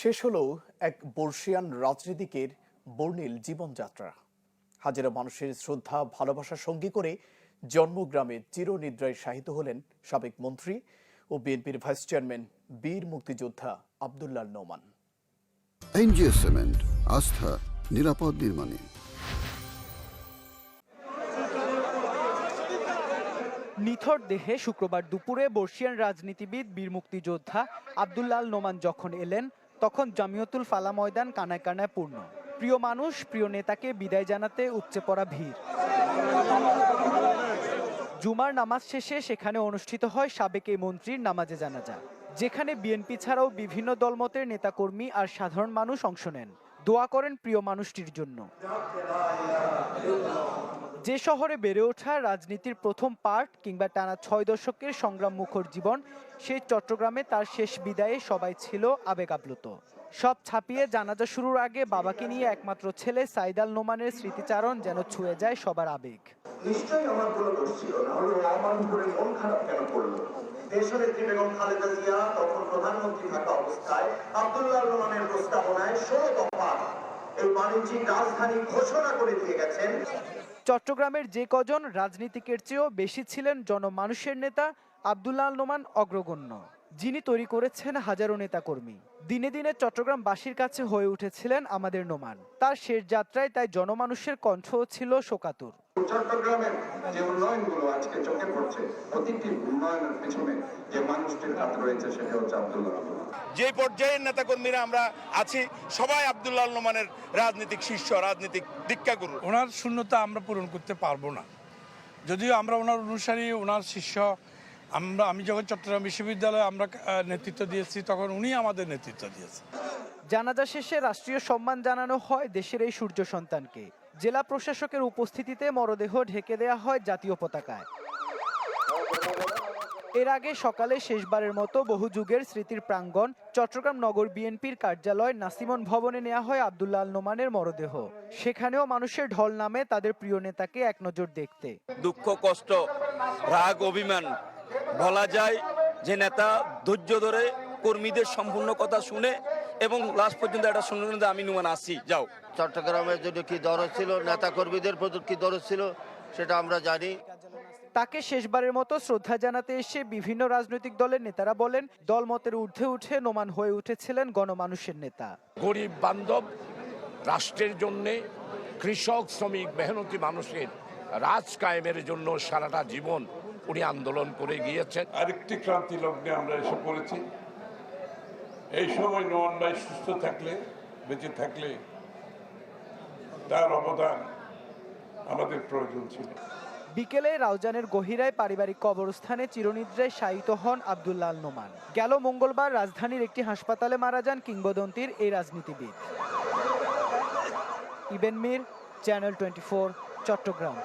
শেষ হলো এক বর্ষিয়ান রাজনীতিকের বর্ণিল জীবনযাত্রা। হাজারো মানুষের শ্রদ্ধা ভালোবাসা সঙ্গী করে জন্মগ্রামে চিরনিদ্রায় শাহিত হলেন সাবেক মন্ত্রী ও বিএনপির ভাইস চেয়ারম্যান বীর মুক্তিযোদ্ধা আবদুল্লাহ নোমান। এনজিএস সিমেন্ট আস্থা নিরাপদ নির্মাণে। নিথর দেহে শুক্রবার দুপুরে বর্ষিয়ান রাজনীতিবিদ বীর মুক্তিযোদ্ধা আবদুল্লাল নোমান যখন এলেন তখন জামিয়তুল ফালা ময়দান কানায় কানায় পূর্ণ। প্রিয় মানুষ, প্রিয় নেতাকে বিদায় জানাতে উপচে পড়া ভিড়। জুমার নামাজ শেষে সেখানে অনুষ্ঠিত হয় সাবেক এই মন্ত্রীর নামাজে জানাজা। যেখানে বিএনপি ছাড়াও বিভিন্ন দলমতের নেতাকর্মী আর সাধারণ মানুষ অংশ নেন। দোয়া করেন প্রিয় মানুষটির জন্য। যে শহরে বেড়ে ওঠা রাজনীতির প্রথম পার্ট কিংবা টানা ছয় দশকের সংগ্রাম মুখর জীবন সেই চট্টগ্রামে তার শেষ বিদায়ে সবাই ছিল আবেগ আপ্লুত সব ছাপিয়ে জানাজা শুরুর আগে বাবাকে নিয়ে একমাত্র ছেলে সাইদাল নোমানের স্মৃতিচারণ যেন ছুঁয়ে যায় সবার আবেগ। প্রস্তাবনায় ষোলো দফা এই বাণিজ্যিক রাজধানী ঘোষণা করে দিয়ে গেছেন। চট্টগ্রামের যে কজন রাজনীতিকের চেয়েও বেশি ছিলেন জনমানুষের নেতা আবদুল্লাহ নোমান অগ্রগণ্য যিনি তৈরি করেছেন হাজারো নেতাকর্মী। দিনে দিনে চট্টগ্রামবাসীর কাছে হয়ে উঠেছিলেন আমাদের নোমান। তার শেষ যাত্রায় তাই জনমানুষের কণ্ঠ ছিল শোকাতুর। চট্টগ্রামের যে উন্নয়নগুলো আজকে চোখে পড়ছে প্রতিটি উন্নয়নের পিছনে যে মানুষটির হাত রয়েছে সেটা হচ্ছে আব্দুল্লাহ যে পর্যায়ের নেতাকর্মীরা আমরা আছি সবাই আব্দুল্লাহ নোমানের রাজনৈতিক শিষ্য রাজনৈতিক দীক্ষাগুরু ওনার শূন্যতা আমরা পূরণ করতে পারব না। যদিও আমরা ওনার অনুসারী ওনার শিষ্য আমরা আমি যখন চট্টগ্রাম বিশ্ববিদ্যালয়ে আমরা নেতৃত্ব দিয়েছি তখন উনি আমাদের নেতৃত্ব দিয়েছে। জানাজা শেষে রাষ্ট্রীয় সম্মান জানানো হয় দেশের এই সূর্য সন্তানকে। জেলা প্রশাসকের উপস্থিতিতে মরদেহ ঢেকে দেয়া হয় জাতীয় পতাকায়। এর আগে সকালে শেষবারের মতো বহু যুগের স্মৃতির প্রাঙ্গণ চট্টগ্রাম নগর বিএনপির কার্যালয় নাসিমন ভবনে নেওয়া হয় আবদুল্লাহ আল নোমানের মরদেহ। সেখানেও মানুষের ঢল নামে তাদের প্রিয় নেতাকে এক নজর দেখতে। দুঃখ কষ্ট রাগ অভিমান বলা যায় যে নেতা ধৈর্য ধরে কর্মীদের সম্পূর্ণ কথা শুনে এবং লাস্ট পর্যন্ত একটা শুনলেন আমি নুমান আসি যাও। চট্টগ্রামের জন্য কি দরজ ছিল? নেতা কর্মীদের প্রতি কি দরদ ছিল? সেটা আমরা জানি। তাকে শেষবারের মতো শ্রদ্ধা জানাতে এসে বিভিন্ন রাজনৈতিক দলের নেতারা বলেন দলমতের ঊর্ধ্বে উঠে নোমান হয়ে উঠেছিলেন গণমানুষের নেতা। গরিব বান্ধব রাষ্ট্রের জন্যে কৃষক শ্রমিক মেহনতি মানুষের রাজ কায়েমের জন্য সারাটা জীবন উনি আন্দোলন করে গিয়েছেন। আরেকটি ক্রান্তি লগ্নে আমরা এসে পড়েছি। এই সময় নোমান ভাই সুস্থ থাকলে বেঁচে থাকলে তার অবদান আমাদের প্রয়োজন ছিল। বিকেলে রাউজানের গহিরায় পারিবারিক কবরস্থানে চিরনিদ্রায় শায়িত হন আবদুল্লাহ আল নোমান। গেল মঙ্গলবার রাজধানীর একটি হাসপাতালে মারা যান কিংবদন্তির এই রাজনীতিবিদ। ইবেন মির, চ্যানেল টোয়েন্টি চট্টগ্রাম।